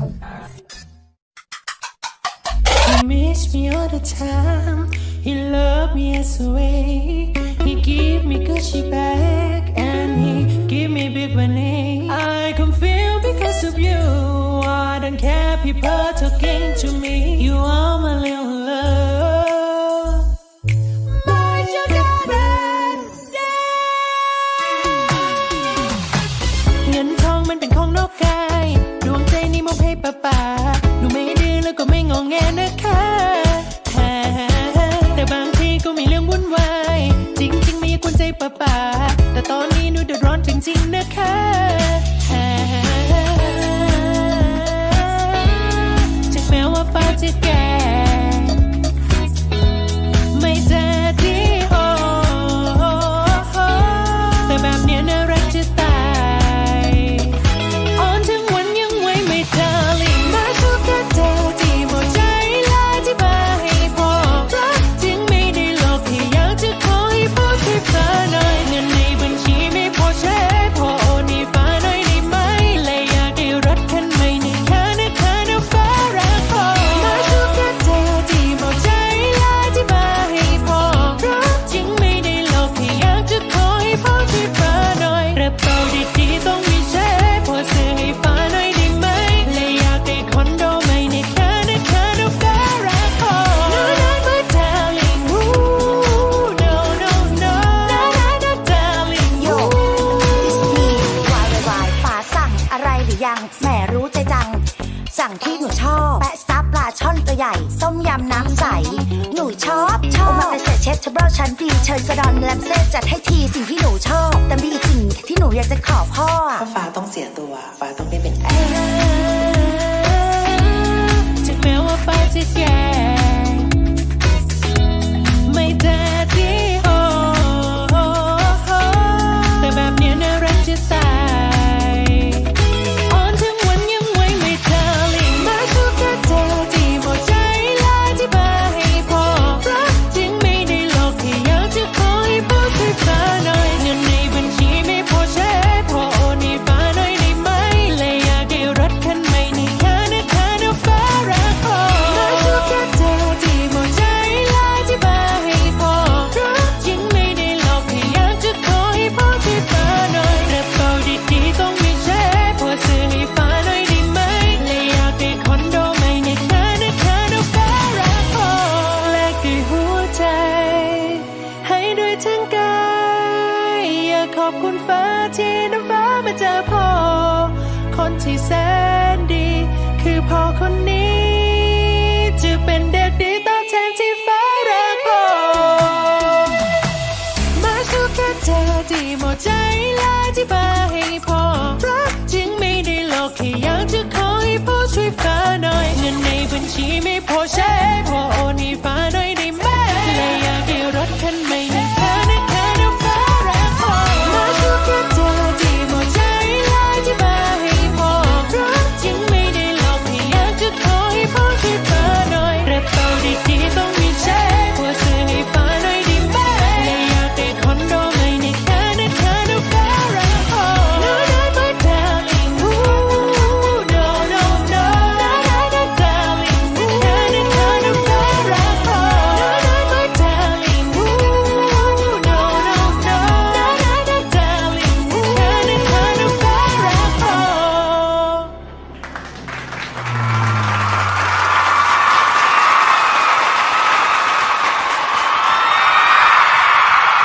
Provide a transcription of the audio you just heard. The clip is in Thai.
He missed me all the time. He love me as a way. He give me Gucci back and he give me big money. I can feel because of you. I don't care people. ปาดูไม่ดื้อแล้วก็ไม่งองแงนะคะแต่บางทีก็มีเรื่องวุ่นวาย จริง ๆ มีคนใจปะป่าแต่ตอนนี้หนูเดือดร้อนจริง ๆ นะคะถึงแม้ว่าฟ้าจะ สั่งที่หนูชอบแปะซับปลาช่อนตัวใหญ่ส้มยำน้ำใส หนูชอบ ชอบมาเป็นเเชฟเชฟเบลชั้นดีเชิญกระดอนแลมเซ่จัดให้ทีสิ่งที่หนูชอบ แต่มีอีสิ่งที่หนูอยากจะขอพ่อฟ้าต้องเสียตัว ฟ้าต้องไม่เป็น อบคุณฟ้าที่น้ำฟ้ามาเจอพ่อ คนที่แสนดี คือพ่อคนนี้ จะเป็นเด็กดีตอบแทนที่ฟ้ารักพ่อมาคืแค่เจอดีหมดใจลายที่ฟ้าให้พ่อรักจริงไม่ได้หลอกแค่อยากจะขอให้พ่อช่วยฟ้าหน่อยเงินในบัญชีไม่พอ